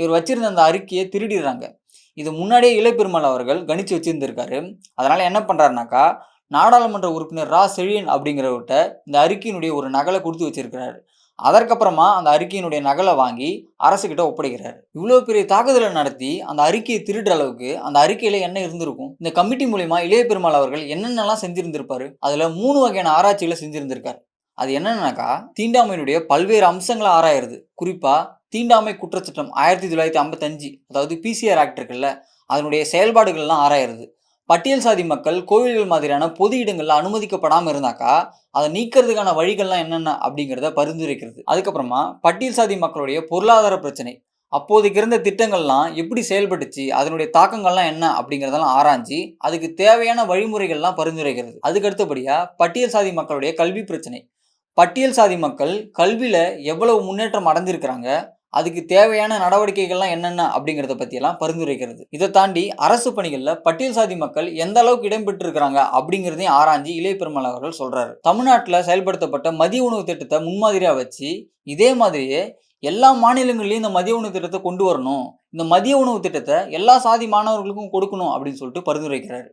இவர் வச்சிருந்த அந்த அறிக்கையை திருடிடுறாங்க. இது முன்னாடியே இளைப்பெருமாள் அவர்கள் கணிச்சு வச்சிருந்திருக்காரு. அதனால என்ன பண்றாருனாக்கா நாடாளுமன்ற உறுப்பினர் ரா. செழியன் அப்படிங்கிறவர்கிட்ட இந்த அறிக்கையினுடைய ஒரு நகலை கொடுத்து வச்சிருக்கிறாரு. அதற்கப்புறமா அந்த அறிக்கையினுடைய நகலை வாங்கி அரசுகிட்ட ஒப்படைக்கிறார். இவ்வளோ பெரிய தாக்குதலை நடத்தி அந்த அறிக்கையை திருடுற அளவுக்கு அந்த அறிக்கையில என்ன இருந்திருக்கும்? இந்த கமிட்டி மூலியமா இளைய பெருமாள் அவர்கள் என்னென்னலாம் செஞ்சிருந்திருப்பாரு? அதுல மூணு வகையான ஆராய்ச்சிகளை செஞ்சிருந்திருக்காரு. அது என்னன்னாக்கா தீண்டாமையினுடைய பல்வேறு அம்சங்களை ஆராயிருது குறிப்பா தீண்டாமை குற்றச்சட்டம் ஆயிரத்தி தொள்ளாயிரத்தி ஐம்பத்தஞ்சு அதாவது பிசிஆர் ஆக்ட் இருக்குல்ல அதனுடைய செயல்பாடுகள்லாம் ஆராயிருது பட்டியல் சாதி மக்கள் கோவில்கள் மாதிரியான பொது இடங்களில் அனுமதிக்கப்படாமல் இருந்தாக்கா அதை நீக்கிறதுக்கான வழிகள்லாம் என்னென்ன அப்படிங்கிறத பரிந்துரைக்கிறது. அதுக்கப்புறமா பட்டியல் சாதி மக்களுடைய பொருளாதார பிரச்சனை. அப்போதைக்கு இருந்த திட்டங்கள்லாம் எப்படி செயல்பட்டுச்சு அதனுடைய தாக்கங்கள்லாம் என்ன அப்படிங்கிறதெல்லாம் ஆராய்ஞ்சு அதுக்கு தேவையான வழிமுறைகள்லாம் பரிந்துரைக்கிறது. அதுக்கு அடுத்தபடியாக பட்டியல் சாதி மக்களுடைய கல்வி பிரச்சனை. பட்டியல் சாதி மக்கள் கல்வியில் எவ்வளவு முன்னேற்றம் அடைஞ்சிருக்கிறாங்க அதுக்கு தேவையான நடவடிக்கைகள்லாம் என்னென்ன அப்படிங்கிறத பற்றியெல்லாம் பரிந்துரைக்கிறது. இதை தாண்டி அரசு பணிகளில் பட்டியல் சாதி மக்கள் எந்த அளவுக்கு இடம்பெற்றிருக்கிறாங்க அப்படிங்கிறதையும் ஆராய்ஞ்சு இளைய பெருமாள் அவர்கள் சொல்கிறார் தமிழ்நாட்டில் செயல்படுத்தப்பட்ட மதிய உணவு திட்டத்தை முன்மாதிரியாக வச்சு இதே மாதிரியே எல்லா மாநிலங்கள்லையும் இந்த மதிய உணவு திட்டத்தை கொண்டு வரணும். இந்த மதிய உணவு திட்டத்தை எல்லா சாதி மாணவர்களுக்கும் கொடுக்கணும் அப்படின்னு சொல்லிட்டு பரிந்துரைக்கிறாரு.